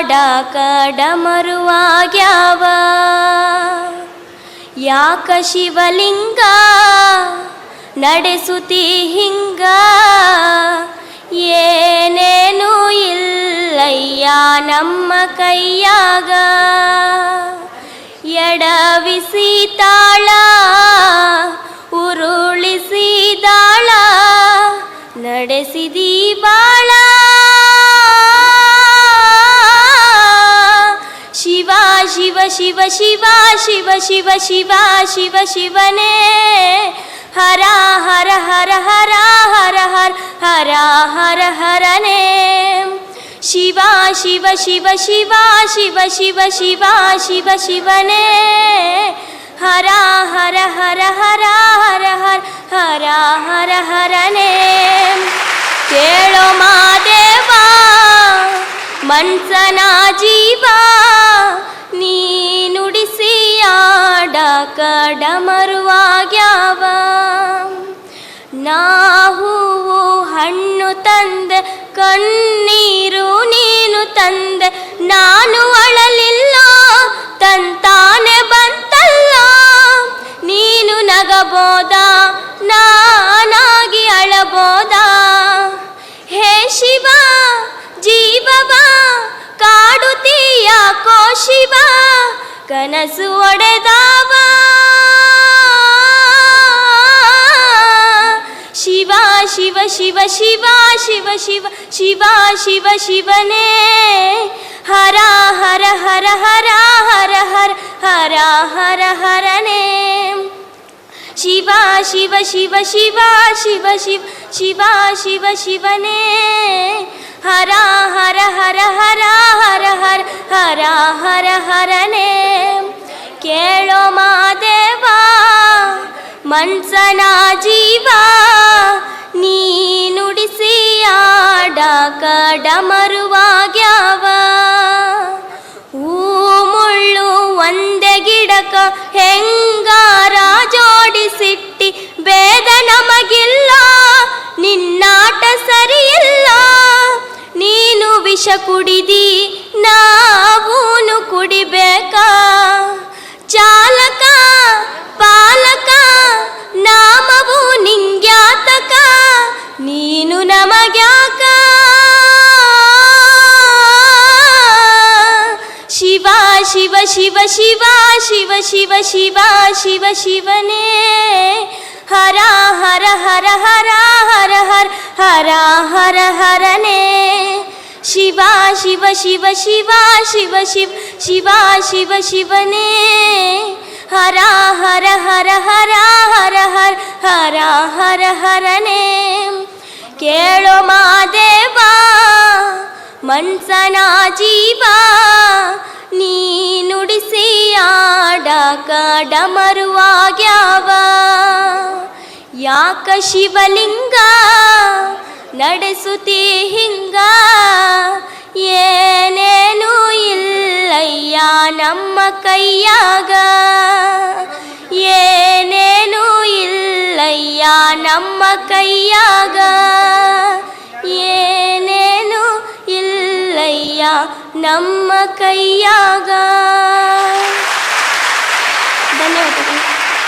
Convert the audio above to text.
ಆಡಾಕ ಮರುವಾಗ್ಯಾವ. ಯಾಕ ಶಿವಲಿಂಗ ನಡೆಸುತಿ ಹಿಂಗ? ಏನೇನು ಇಲ್ಲಯ್ಯ ನಮ್ಮ ಕೈಯಾಗ. ಎಡವಿಸಿ ತಾಳ, ಉರುಳಿಸಿ ದಾಳ, ನಡೆಸಿದಿ शिव शिव शिवा शिव शिव शिवा शिव शिवने हरा हर हर हरा हर हर हरा हर हरने शिवा शिव शिव शिवा शिव शिव शिवा शिव शिवने हरा हर हर हरा हर हर हरा हर हरने ಕೇಳೋ ಮಾದೇವ मनसना जीवा ಆಡಕ ಡಮರುವಾಗ್ಯಾವ ನಾ ಹೂವು ಹಣ್ಣು ತಂದೆ, ಕಣ್ಣೀರು ನೀನು ತಂದೆ, ನಾನು ಅಳಲಿಲ್ಲ, ತಂತಾನೆ ಬಂತಲ್ಲ. ನೀನು ನಗಬೋದ, ನಾನಾಗಿ ಅಳಬೋದ. ಹೇ ಶಿವ, ಜೀವವ ಕಾಡುತ್ತೀಯ ಕೋ ಶಿವ ಕನಸು ಒಡೆದಾವ. ಶಿವ ಶಿವ ಶಿವ ಶಿವ ಶಿವ ಶಿವ ಶಿವ ಶಿವ ಶಿವನೇ ಹರ ಹರ ಹರ ಹರ ಹರ ಹರ ಹರ ಹರ ಹರನೇ ಶಿವ ಶಿವ ಶಿವ ಶಿವ ಶಿವ ಶಿವ ಶಿವ ಶಿವ ಶಿವನೇ ಹರ ಹರ ಹರ ಹರ ಹರ ಹರ ಹರ ಹರ ಹರನೇ ಕೇಳೋ ಮಾದೇವ ಮನ್ಸನ ಹೆಂಗಾರ ಜೋಡಿಸಿಟ್ಟಿ ಬೇದ ನಮಗಿಲ್ಲ, ನಿನ್ನಾಟ ಸರಿಯಿಲ್ಲ. ನೀನು ವಿಷ ಕುಡಿದಿ, ನಾವೂನು ಕುಡಿಬೇಕಾ? ಚಾಲಕ, ಪಾಲಕ, ನಾಮವು ನಿಂಗ್ಯಾತಕ? ನೀನು ನಮಗ್ಯಾಕ? शिव शिव शिवा शिव शिव शिवा शिव शिवने हरा हर हर हरा हर हर हरा हर हरने शिवा शिव शिव शिवा शिव शिव शिवा शिव शिवने हरा हर हर हरा हर हर हरा हर हरने केळो महादेवा मंचना जीवा ನೀ ನುಡಿಸಿ ಕಾಡ ಮರುವಾಗ್ಯಾವ. ಯಾಕ ಶಿವಲಿಂಗ ನಡೆಸುತ್ತಿ ಹಿಂಗ? ಏನೇನು ಇಲ್ಲಯ್ಯ ನಮ್ಮ ಕೈಯಾಗ. ಏನೇನು ಇಲ್ಲಯ್ಯ ನಮ್ಮ ಕೈಯಾಗ. ಕೈಯ ನಮ್ಮ ಕೈಯಾಗ ಧನ್ಯವಾದಗಳು